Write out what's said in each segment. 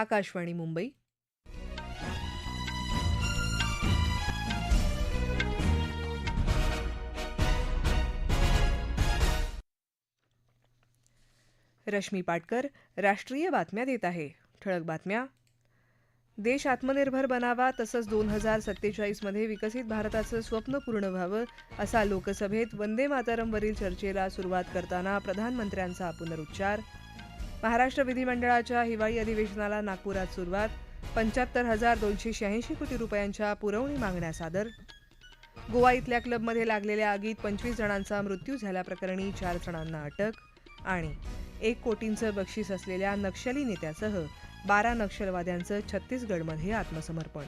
आकाशवाणी मुंबई. रश्मी पाटकर राष्ट्रीय बातम्या देत आहे. ठळक बातम्या. देश आत्मनिर्भर बनावा तसंच दोन हजार सत्तेचाळीसमध्ये विकसित भारताचं स्वप्न पूर्ण व्हावं असा लोकसभेत वंदे मातरमवरील चर्चेला सुरुवात करताना प्रधानमंत्र्यांचा पुनरुच्चार. महाराष्ट्र विधिमंडळाच्या हिवाळी अधिवेशनाला नागपुरात सुरुवात. पंच्याहत्तर हजार दोनशे शहाऐंशी कोटी रुपयांच्या पुरवणी मागण्या सादर. गोवा इथल्या क्लबमध्ये लागलेल्या आगीत पंचवीस जणांचा मृत्यू झाल्याप्रकरणी चार जणांना अटक आणि एक कोटींचं बक्षीस असलेल्या नक्षली नेत्यासह बारा नक्षलवाद्यांचं छत्तीसगडमध्ये आत्मसमर्पण.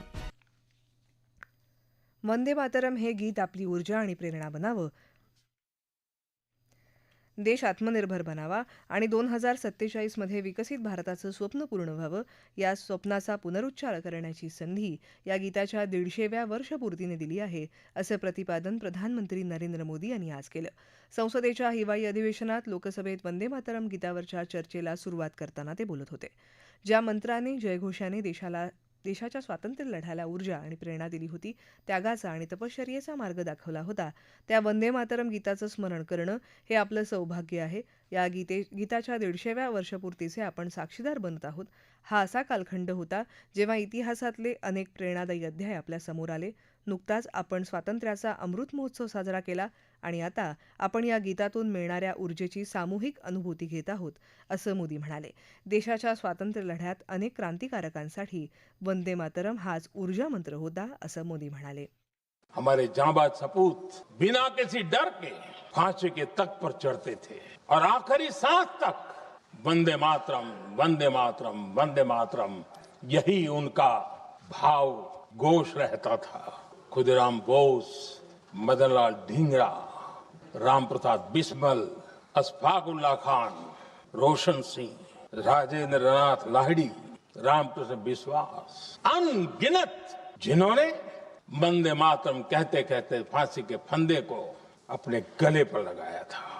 वंदे मातरम हे गीत आपली ऊर्जा आणि प्रेरणा बनावं देश आत्मनिर्भर बनावा आणि दोन हजार सत्तेचाळीसमध्ये विकसित भारताचं स्वप्न पूर्ण व्हावं या स्वप्नाचा पुनरुच्चार करण्याची संधी या गीताच्या दीडशेव्या वर्षपूर्तीने दिली आहे असं प्रतिपादन प्रधानमंत्री नरेंद्र मोदी यांनी आज केलं. संसदेच्या हिवाळी अधिवेशनात लोकसभेत वंदे मातरम गीतावरच्या चर्चेला सुरुवात करताना ते बोलत होते. ज्या मंत्राने जयघोषाने देशाला देशाच्या स्वातंत्र्य लढ्याला ऊर्जा आणि प्रेरणा दिली होती. त्यागाचा आणि तपश्चर्येचा मार्ग दाखवला होता. त्या वंदे मातरम गीताचं स्मरण करणं हे आपलं सौभाग्य आहे. या गीते गीताच्या दीडशेव्या वर्षपूर्तीचे आपण साक्षीदार बनत आहोत. हा असा कालखंड होता जेव्हा इतिहासातले अनेक प्रेरणादायी अध्याय आपल्यासमोर आले. नुकताच आपण स्वातंत्र्याचा अमृत महोत्सव साजरा केला. आणि आता आपण या गीतातून मिळणाऱ्या ऊर्जेची सामूहिक अनुभूती घेत आहोत असं मोदी म्हणाले. देशाच्या स्वातंत्र्य लढ्यात अनेक क्रांतिकारकांसाठी वंदे मातरम हाच ऊर्जा मंत्र होता असं मोदी म्हणाले. हमारे जांबाज सपूत बिना किसी डर के फांसी के तक पर चढ़ते थे और आखिरी सांस तक वंदे मातरम वंदे मातरम वंदे मातरम यही उनका भाव घोष रहता था। खुदराम बोस मदनलाल ढींगरा राम प्रसाद बिस्मल अशफाकुल्ला खान, रोशन सिंह राजेंद्र नाथ लाहड़ी, रामकृष्ण विश्वास अनगिनत जिन्होंने वंदे मातरम कहते कहते फांसी के फंदे को अपने गले पर लगाया था।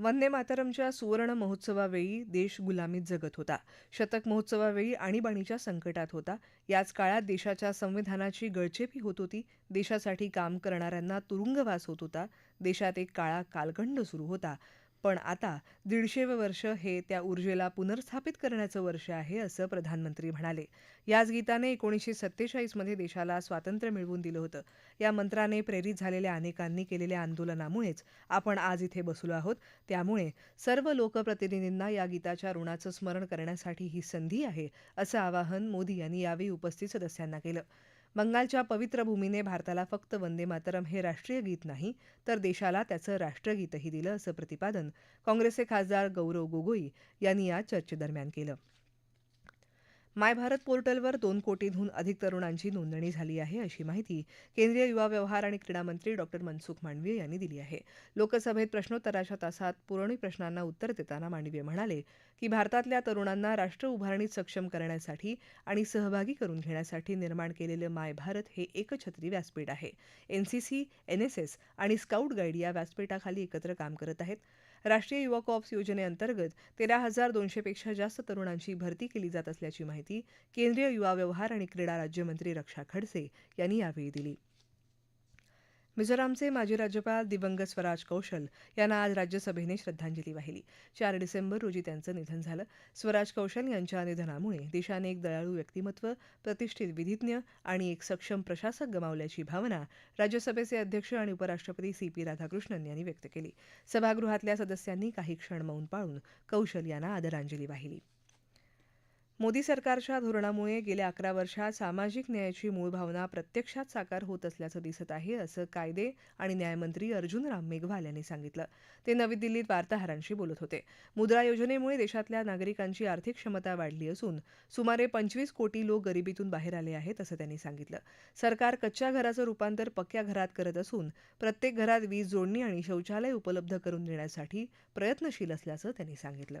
वंदे मातरमच्या सुवर्ण महोत्सवावेळी देश गुलामीत जगत होता. शतक महोत्सवावेळी आणीबाणीच्या संकटात होता. याच काळात देशाच्या संविधानाची गळचेपी होत होती. देशासाठी काम करणाऱ्यांना तुरुंगवास होत होता. देशात एक काळा कालखंड सुरू होता. पण आता दीडशेवं वर्ष हे त्या ऊर्जेला पुनर्स्थापित करण्याचं वर्ष आहे असं प्रधानमंत्री म्हणाले. याच गीताने एकोणीसशे सत्तेचाळीसमध्ये देशाला स्वातंत्र्य मिळवून दिलं होतं. या मंत्राने प्रेरित झालेल्या अनेकांनी केलेल्या आंदोलनामुळेच आपण आज इथे बसलो आहोत. त्यामुळे सर्व लोकप्रतिनिधींना या गीताच्या ऋणाचं स्मरण करण्यासाठी ही संधी आहे असं आवाहन मोदी यांनी यावेळी उपस्थित सदस्यांना केलं. बंगालच्या पवित्र भूमीने भारताला फक्त वंदे मातरम हे राष्ट्रीय गीत नाही तर देशाला त्याचं राष्ट्रगीतही दिलं असं प्रतिपादन काँग्रेसचे खासदार गौरव गोगोई यांनी या चर्चेदरम्यान केलं. माय भारत पोर्टलवर दोन कोटींहून अधिक तरुणांची नोंदणी झाली आहे अशी माहिती केंद्रीय युवा व्यवहार आणि क्रीडा मंत्री डॉक्टर मनसुख मांडवीय यांनी दिली आहे. लोकसभेत प्रश्नोत्तराच्या तासात पुरवणी प्रश्नांना उत्तर देताना मांडवीय म्हणाले की भारतातल्या तरुणांना राष्ट्र उभारणीत सक्षम करण्यासाठी आणि सहभागी करून घेण्यासाठी निर्माण केलेलं माय भारत हे एकछत्री व्यासपीठ आहे. एनसीसी एनएसएस आणि स्काउट गाईड या व्यासपीठाखाली एकत्र काम करत आहेत. राष्ट्रीय युवा कॉप्स योजनेअंतर्गत तेरा हजार दोनशेपेक्षा जास्त तरुणांची भरती केली जात असल्याची माहिती केंद्रीय युवा व्यवहार आणि क्रीडा राज्यमंत्री रक्षा खडसे यांनी यावेळी दिली. मिझोरामचे माजी राज्यपाल दिवंगत स्वराज कौशल यांना आज राज्यसभेने श्रद्धांजली वाहिली. चार डिसेंबर रोजी त्यांचं निधन झालं. स्वराज कौशल यांच्या निधनामुळे देशाने एक दयाळू व्यक्तिमत्व प्रतिष्ठित विधिज्ञ आणि एक सक्षम प्रशासक गमावल्याची भावना राज्यसभेचे अध्यक्ष आणि उपराष्ट्रपती सी पी राधाकृष्णन यांनी व्यक्त केली. सभागृहातल्या सदस्यांनी काही क्षण मौन पाळून कौशल यांना आदरांजली वाहिली. मोदी सरकारच्या धोरणामुळे गेल्या अकरा वर्षात सामाजिक न्यायाची मूळ भावना प्रत्यक्षात साकार होत असल्याचं दिसत आहे असं कायदे आणि न्यायमंत्री अर्जुन राम मेघवाल यांनी सांगितलं. ते नवी दिल्लीत वार्ताहरांशी बोलत होते. मुद्रा योजनेमुळे देशातल्या नागरिकांची आर्थिक क्षमता वाढली असून सुमारे पंचवीस कोटी लोक गरिबीतून बाहेर आले आहेत असं त्यांनी सांगितलं. सरकार कच्च्या घराचं रूपांतर पक्क्या घरात करत असून प्रत्येक घरात वीज जोडणी आणि शौचालय उपलब्ध करून देण्यासाठी प्रयत्नशील असल्याचं त्यांनी सांगितलं.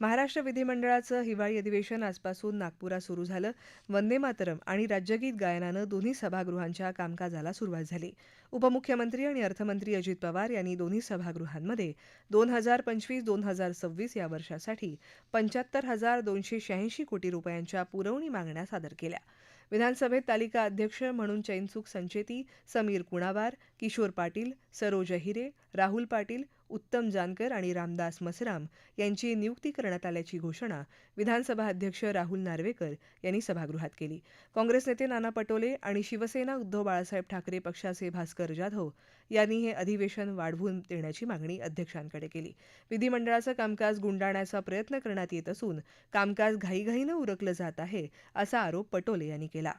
महाराष्ट्र विधिमंडळाचं हिवाळी अधिवेशन आजपासून नागपुरात सुरू झालं. वंदे मातरम आणि राज्यगीत गायनानं दोन्ही सभागृहांच्या कामकाजाला सुरुवात झाली. उपमुख्यमंत्री आणि अर्थमंत्री अजित पवार यांनी दोन्ही सभागृहांमध्ये दोन हजार पंचवीस दोन हजार सव्वीस या वर्षासाठी पंच्याहत्तर हजार दोनशे शहाऐंशी कोटी रुपयांच्या पुरवणी मागण्या सादर केल्या. विधानसभेत तालिका अध्यक्ष म्हणून चैनसुख संचेती समीर कुणावार किशोर पाटील सरोज अहिरे राहुल पाटील उत्तम जानकर आणि रामदास मसराम यांची नियुक्ती करण्यात आल्याची घोषणा विधानसभा अध्यक्ष राहुल नार्वेकर यांनी सभागृहात केली. काँग्रेस नेते नाना पटोले आणि शिवसेना उद्धव बाळासाहेब ठाकरे पक्षाचे भास्कर जाधव यांनी हे अधिवेशन वाढवून देण्याची मागणी अध्यक्षांकडे केली. विधिमंडळाचं कामकाज गुंडाळण्याचा प्रयत्न करण्यात येत असून कामकाज घाईघाईनं उरकलं जात आहे असा आरोप पटोले यांनी केला.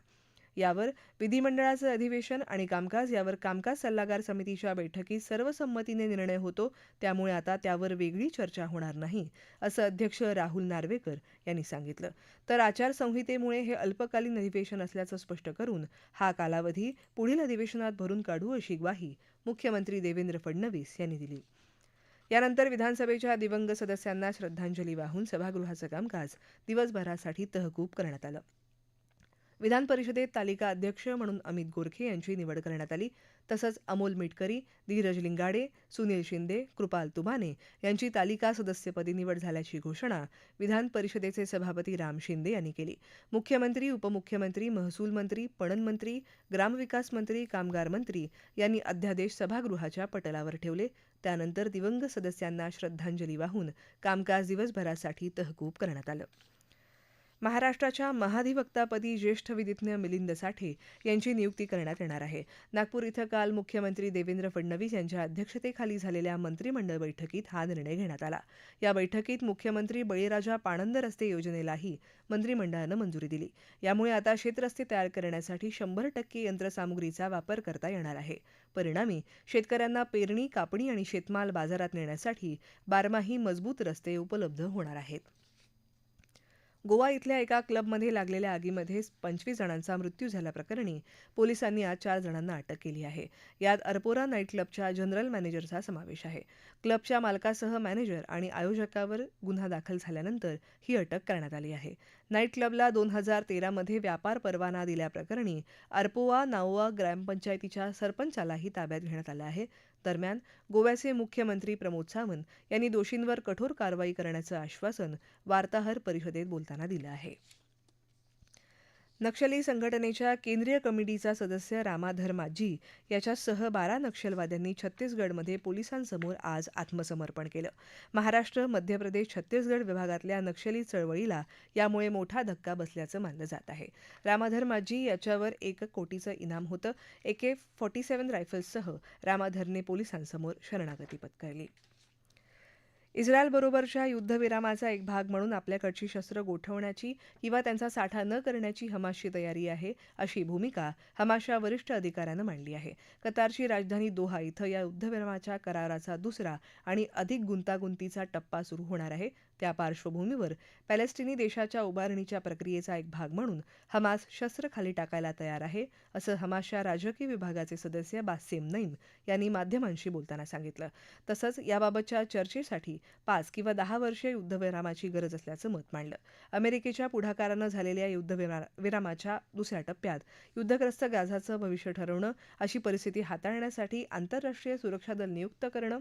यावर विधिमंडळाचं अधिवेशन आणि कामकाज यावर कामकाज सल्लागार समितीच्या बैठकीत सर्वसंमतीने निर्णय होतो त्यामुळे आता त्यावर वेगळी चर्चा होणार नाही असं अध्यक्ष राहुल नार्वेकर यांनी सांगितलं. तर आचारसंहितेमुळे हे अल्पकालीन अधिवेशन असल्याचं स्पष्ट करून हा कालावधी पुढील अधिवेशनात भरून काढू अशी ग्वाही मुख्यमंत्री देवेंद्र फडणवीस यांनी दिली. यानंतर विधानसभेच्या दिवंगत सदस्यांना श्रद्धांजली वाहून सभागृहाचं कामकाज दिवसभरासाठी तहकूब करण्यात आलं. विधान परिषदेत तालिका अध्यक्ष म्हणून अमित गोरखे यांची निवड करण्यात आली. तसंच अमोल मिटकरी धीरज लिंगाडे सुनील शिंदे कृपाल तुमाने यांची तालिका सदस्यपदी निवड झाल्याची घोषणा विधान परिषदेचे सभापती राम शिंदे यांनी केली. मुख्यमंत्री उपमुख्यमंत्री महसूल मंत्री पणन मंत्री ग्रामविकास मंत्री कामगार मंत्री यांनी अध्यादेश सभागृहाच्या पटलावर ठेवले. त्यानंतर दिवंगत सदस्यांना श्रद्धांजली वाहून कामकाज दिवसभरासाठी तहकूब करण्यात आलं. महाराष्ट्राच्या महाधिवक्तापदी ज्येष्ठ विधिज्ञ मिलिंद साठे यांची नियुक्ती करण्यात येणार आहे. नागपूर इथं काल मुख्यमंत्री देवेंद्र फडणवीस यांच्या अध्यक्षतेखाली झालेल्या मंत्रिमंडळ बैठकीत हा निर्णय घेण्यात आला. या बैठकीत मुख्यमंत्री बळीराजा पाणंद रस्ते योजनेलाही मंत्रिमंडळानं मंजुरी दिली. यामुळे आता शेतरस्ते तयार करण्यासाठी शंभर टक्के यंत्रसामुग्रीचा वापर करता येणार आहे. परिणामी शेतकऱ्यांना पेरणी कापणी आणि शेतमाल बाजारात नेण्यासाठी बारमाही मजबूत रस्ते उपलब्ध होणार आहेत. गोवा इथल्या एका क्लबमध्ये लागलेल्या आगीमध्ये पंचवीस जणांचा मृत्यू झाल्याप्रकरणी पोलिसांनी आज चार जणांना अटक केली आहे. यात अर्पोरा नाईट क्लबच्या जनरल मॅनेजरचा समावेश आहे. क्लबच्या मालकासह मॅनेजर आणि आयोजकावर गुन्हा दाखल झाल्यानंतर ही अटक करण्यात आली आहे. नाईट क्लबला दोन हजार तेरामध्ये व्यापार परवाना दिल्याप्रकरणी अर्पोवा नाओवा ग्रामपंचायतीच्या सरपंचालाही ताब्यात घेण्यात आलं आहे. दरम्यान गोव्याचे मुख्यमंत्री प्रमोद सावंत यांनी दोषींवर कठोर कारवाई करण्याचं आश्वासन वार्ताहर परिषदेत बोलताना दिलं आहे. नक्षली संघटनेच्या केंद्रीय कमिटीचा सदस्य रामाधर माजी याच्यासह बारा नक्षलवाद्यांनी छत्तीसगडमध्ये पोलिसांसमोर आज आत्मसमर्पण केलं. महाराष्ट्र मध्य प्रदेश छत्तीसगड विभागातल्या नक्षली चळवळीला यामुळे मोठा धक्का बसल्याचं मानलं जात आहे. रामाधर माजी याच्यावर एक कोटीचं इनाम होतं. एके फॉर्टी सेव्हन रायफल्ससह रामाधरने पोलिसांसमोर शरणागती पत्करली. इस्रायलबरोबरच्या युद्धविरामाचा एक भाग म्हणून आपल्याकडची शस्त्र गोठवण्याची किंवा त्यांचा साठा न करण्याची हमासची तयारी आहे अशी भूमिका हमासच्या वरिष्ठ अधिकाऱ्यानं मांडली आहे. कतारची राजधानी दोहा इथं या युद्धविरामाच्या कराराचा दुसरा आणि अधिक गुंतागुंतीचा टप्पा सुरू होणार आहे. त्या पार्श्वभूमीवर पॅलेस्टिनी देशाच्या उभारणीच्या प्रक्रियेचा एक भाग म्हणून हमास शस्त्र खाली टाकायला तयार आहे असं हमासच्या राजकीय विभागाचे सदस्य बासेम नईम यांनी माध्यमांशी बोलताना सांगितलं. तसंच याबाबतच्या चर्चेसाठी पाच किंवा दहा वर्षे युद्धविरामाची गरज असल्याचं मत मांडलं. अमेरिकेच्या पुढाकारानं झालेल्या युद्धविरामाच्या दुसऱ्या टप्प्यात युद्धग्रस्त गाझाचं भविष्य ठरवणं अशी परिस्थिती हाताळण्यासाठी आंतरराष्ट्रीय सुरक्षा दल नियुक्त करणं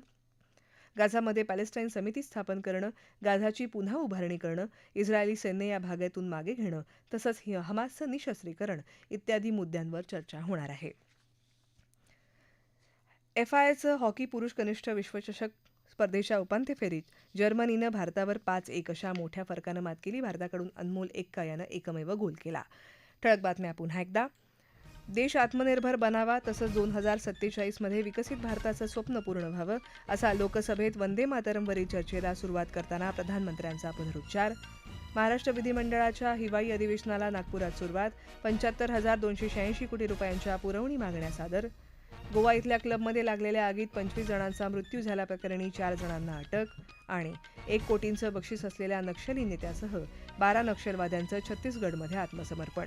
गाझामध्ये पॅलेस्टाईन समिती स्थापन करणं गाझाची पुन्हा उभारणी करणं इस्रायली सैन्य या भागातून मागे घेणं तसंच हमासचं निशस्त्रीकरण इत्यादी मुद्द्यांवर चर्चा होणार आहे. एफआयचं हॉकी पुरुष कनिष्ठ विश्वचषक स्पर्धेच्या उपांत्य फेरीत जर्मनीनं भारतावर पाच एक अशा मोठ्या फरकानं मात केली. भारताकडून अनमोल एक्का यानं एकमेव गोल केला. ठळक बातम्या पुन्हा एकदा. देश आत्मनिर्भर बनावा तसंच दोन हजार सत्तेचाळीसमध्ये विकसित भारताचं स्वप्न पूर्ण व्हावं असा लोकसभेत वंदे मातरमवरील चर्चेला सुरुवात करताना प्रधानमंत्र्यांचा पुनरुच्चार. महाराष्ट्र विधिमंडळाच्या हिवाळी अधिवेशनाला नागपुरात सुरुवात पंच्याहत्तर हजार दोनशे शहाऐंशी कोटी रुपयांच्या पुरवणी मागण्या सादर. गोवा इथल्या क्लबमध्ये लागलेल्या आगीत पंचवीस जणांचा मृत्यू झाल्याप्रकरणी चार जणांना अटक आणि एक कोटींचं बक्षीस असलेल्या नक्षली नेत्यासह बारा नक्षलवाद्यांचं छत्तीसगडमध्ये आत्मसमर्पण.